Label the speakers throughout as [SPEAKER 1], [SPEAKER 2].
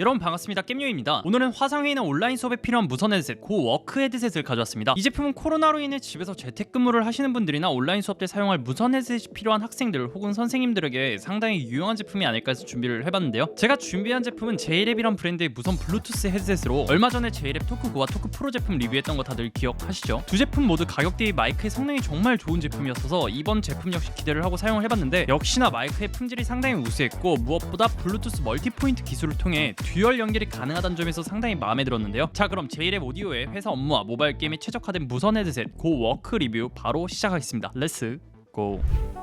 [SPEAKER 1] 여러분 반갑습니다. 겜요입니다. 오늘은 화상회의나 온라인 수업에 필요한 무선 헤드셋 고 워크 헤드셋을 가져왔습니다. 이 제품은 코로나로 인해 집에서 재택근무를 하시는 분들이나 온라인 수업 때 사용할 무선 헤드셋이 필요한 학생들 혹은 선생님들에게 상당히 유용한 제품이 아닐까 해서 준비를 해봤는데요. 제가 준비한 제품은 제이랩이란 브랜드의 무선 블루투스 헤드셋으로 얼마 전에 제이랩 토크 9와 토크 프로 제품 리뷰했던 거 다들 기억하시죠? 두 제품 모두 가격 대비 마이크의 성능이 정말 좋은 제품이었어서 이번 제품 역시 기대를 하고 사용을 해봤는데 역시나 마이크의 품질이 상당히 우수했고 무엇보다 블루투스 멀티포인트 기술을 통해 듀얼 연결이 가능하다는 점에서 상당히 마음에 들었는데요. 자 그럼 제이랩 오디오의 회사 업무와 모바일 게임에 최적화된 무선 헤드셋 고 워크 리뷰 바로 시작하겠습니다. 렛츠 고.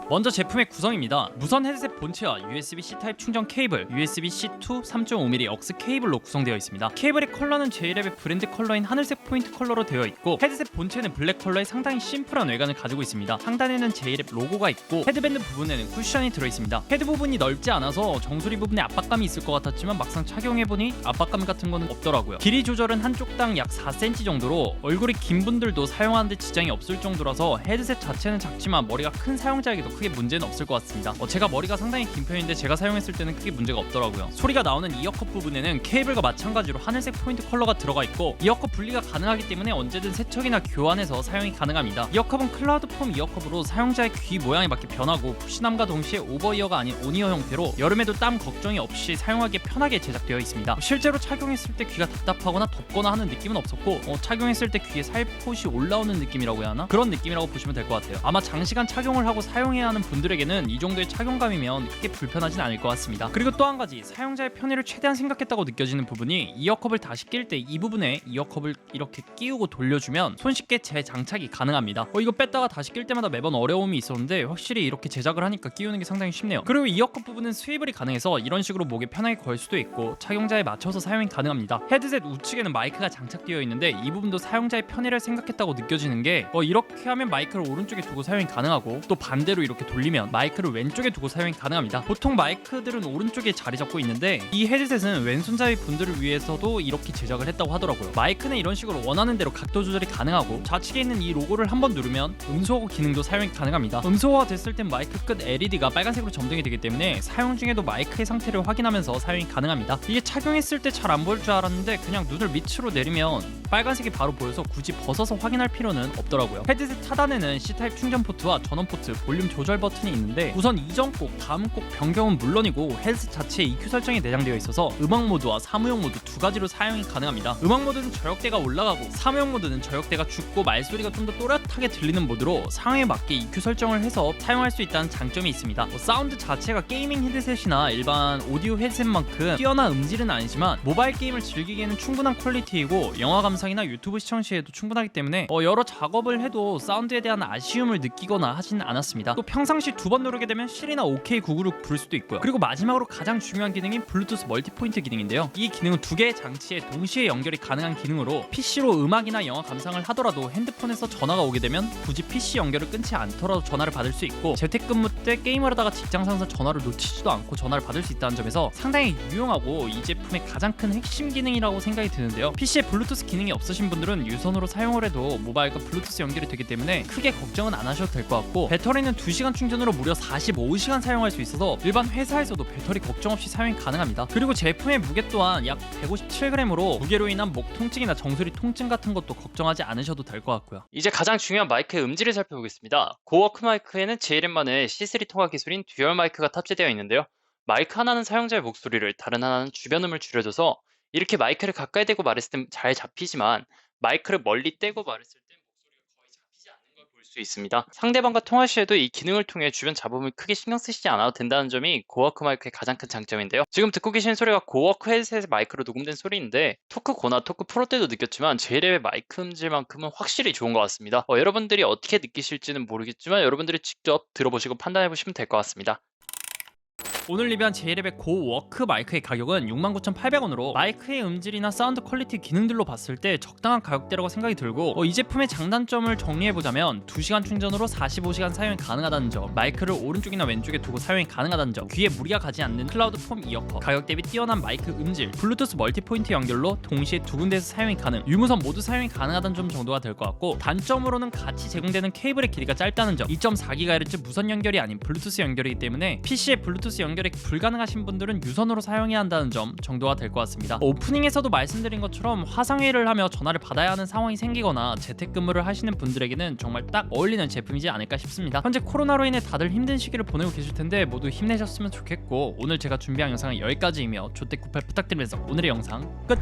[SPEAKER 1] 먼저 제품의 구성입니다. 무선 헤드셋 본체와 USB-C 타입 충전 케이블, USB-C 2 3.5mm 억스 케이블로 구성되어 있습니다. 케이블의 컬러는 제이랩의 브랜드 컬러인 하늘색 포인트 컬러로 되어 있고 헤드셋 본체는 블랙 컬러의 상당히 심플한 외관을 가지고 있습니다. 상단에는 제이랩 로고가 있고 헤드밴드 부분에는 쿠션이 들어 있습니다. 헤드 부분이 넓지 않아서 정수리 부분에 압박감이 있을 것 같았지만 막상 착용해 보니 압박감 같은 거는 없더라고요. 길이 조절은 한쪽당 약 4cm 정도로 얼굴이 긴 분들도 사용하는데 지장이 없을 정도라서 헤드셋 자체는 작지만 머리가 큰 사용자에게도 크게 문제는 없을 것 같습니다. 어, 제가 머리가 상당히 긴 편인데 제가 사용했을 때는 크게 문제가 없더라고요. 소리가 나오는 이어컵 부분에는 케이블과 마찬가지로 하늘색 포인트 컬러가 들어가 있고 이어컵 분리가 가능하기 때문에 언제든 세척이나 교환해서 사용이 가능합니다. 이어컵은 클라우드 폼 이어컵으로 사용자의 귀 모양에 맞게 변하고 푸신함과 동시에 오버이어가 아닌 온이어 형태로 여름에도 땀 걱정이 없이 사용하기 편하게 제작되어 있습니다. 실제로 착용했을 때 귀가 답답하거나 덥거나 하는 느낌은 없었고 어, 착용했을 때 귀에 살포시 올라오는 느낌이라고 해야 하나? 그런 느낌이라고 보시면 될 것 같아요. 아마 장시간 착용을 하고 사용해야 하는 분들에게는 이 정도의 착용감이면 크게 불편하진 않을 것 같습니다. 그리고 또 한 가지 사용자의 편의를 최대한 생각했다고 느껴지는 부분이 이어컵을 다시 낄 때 이 부분에 이어컵을 이렇게 끼우고 돌려주면 손쉽게 재장착이 가능합니다. 어, 이거 뺐다가 다시 낄 때마다 매번 어려움이 있었는데 확실히 이렇게 제작을 하니까 끼우는 게 상당히 쉽네요. 그리고 이어컵 부분은 스위블이 가능해서 이런 식으로 목에 편하게 걸 수도 있고 착용자에 맞춰서 사용이 가능합니다. 헤드셋 우측에는 마이크가 장착되어 있는데 이 부분도 사용자의 편의를 생각했다고 느껴지는 게 어, 이렇게 하면 마이크를 오른쪽에 두고 사용이 가능하고 또 반대로 이렇게 돌리면 마이크를 왼쪽에 두고 사용이 가능합니다. 보통 마이크들은 오른쪽에 자리 잡고 있는데 이 헤드셋은 왼손잡이 분들을 위해서도 이렇게 제작을 했다고 하더라고요. 마이크는 이런 식으로 원하는 대로 각도 조절이 가능하고 좌측에 있는 이 로고를 한번 누르면 음소거 기능도 사용이 가능합니다. 음소거가 됐을 땐 마이크 끝 LED가 빨간색으로 점등이 되기 때문에 사용 중에도 마이크의 상태를 확인하면서 사용이 가능합니다. 이게 착용했을 때 잘 안 보일 줄 알았는데 그냥 눈을 밑으로 내리면 빨간색이 바로 보여서 굳이 벗어서 확인할 필요는 없더라고요. 헤드셋 하단에는 C타입 충전 포트와 전원 포트, 볼륨 조절 버튼이 있는데 우선 이전 곡, 다음 곡 변경은 물론이고 헤드셋 자체에 EQ 설정이 내장되어 있어서 음악 모드와 사무용 모드 두 가지로 사용이 가능합니다. 음악 모드는 저역대가 올라가고 사무용 모드는 저역대가 죽고 말소리가 좀 더 또렷하게 들리는 모드로 상황에 맞게 EQ 설정을 해서 사용할 수 있다는 장점이 있습니다. 뭐 사운드 자체가 게이밍 헤드셋이나 일반 오디오 헤드셋만큼 뛰어난 음질은 아니지만 모바일 게임을 즐기기에는 충분한 퀄리티이고 영화 감상이나 유튜브 시청 시에도 충분하기 때문에 어, 여러 작업을 해도 사운드에 대한 아쉬움을 느끼거나 하진 않았습니다. 또 평상시 두 번 누르게 되면 실이나 OK 구글을 부를 수도 있고요. 그리고 마지막으로 가장 중요한 기능인 블루투스 멀티포인트 기능인데요. 이 기능은 두 개의 장치에 동시에 연결이 가능한 기능으로 PC로 음악이나 영화 감상을 하더라도 핸드폰에서 전화가 오게 되면 굳이 PC 연결을 끊지 않더라도 전화를 받을 수 있고 재택근무 때 게임을 하다가 직장 상사 전화를 놓치지도 않고 전화를 받을 수 있다는 점에서 상당히 유용하고 이 제품의 가장 큰 핵심 기능이라고 생각이 드는데요. PC에 블루투스 기능이 없으신 분들은 유선으로 사용을 해도 모바일과 블루투스 연결이 되기 때문에 크게 걱정은 안 하셔도 될 것 같고 배터리는 2시간 충전으로 무려 45시간 사용할 수 있어서 일반 회사에서도 배터리 걱정 없이 사용이 가능합니다. 그리고 제품의 무게 또한 약 157g으로 무게로 인한 목 통증이나 정수리 통증 같은 것도 걱정하지 않으셔도 될 것 같고요. 이제 가장 중요한 마이크의 음질을 살펴보겠습니다. 고워크 마이크에는 JLM만의 C3 통화 기술인 듀얼 마이크가 탑재되어 있는데요. 마이크 하나는 사용자의 목소리를, 다른 하나는 주변음을 줄여줘서 이렇게 마이크를 가까이 대고 말했을 땐 잘 잡히지만 마이크를 멀리 떼고 말했을 땐 목소리가 거의 잡히지 않는 걸 볼 수 있습니다. 상대방과 통화 시에도 이 기능을 통해 주변 잡음을 크게 신경 쓰시지 않아도 된다는 점이 고워크 마이크의 가장 큰 장점인데요. 지금 듣고 계신 소리가 고워크 헤드셋 마이크로 녹음된 소리인데 토크 고나 토크 프로 때도 느꼈지만 제이랩의 마이크 음질만큼은 확실히 좋은 것 같습니다. 어, 여러분들이 어떻게 느끼실지는 모르겠지만 여러분들이 직접 들어보시고 판단해 보시면 될 것 같습니다. 오늘 리뷰한 제이랩의 고 워크 마이크의 가격은 69,800원으로 마이크의 음질이나 사운드 퀄리티 기능들로 봤을 때 적당한 가격대라고 생각이 들고 어, 이 제품의 장단점을 정리해보자면 2시간 충전으로 45시간 사용이 가능하다는 점 마이크를 오른쪽이나 왼쪽에 두고 사용이 가능하다는 점 귀에 무리가 가지 않는 클라우드 폼 이어커 가격 대비 뛰어난 마이크 음질 블루투스 멀티포인트 연결로 동시에 두 군데에서 사용이 가능 유무선 모두 사용이 가능하다는 점 정도가 될 것 같고 단점으로는 같이 제공되는 케이블의 길이가 짧다는 점 2.4GHz 무선 연결이 아닌 블루투스 연결이기 때문에 PC에 블루투스 연결 연결이 불가능하신 분들은 유선으로 사용해야 한다는 점 정도가 될 것 같습니다. 오프닝에서도 말씀드린 것처럼 화상회의를 하며 전화를 받아야 하는 상황이 생기거나 재택근무를 하시는 분들에게는 정말 딱 어울리는 제품이지 않을까 싶습니다. 현재 코로나로 인해 다들 힘든 시기를 보내고 계실 텐데 모두 힘내셨으면 좋겠고 오늘 제가 준비한 영상은 여기까지이며 조택98 부탁드리면서 오늘의 영상 끝!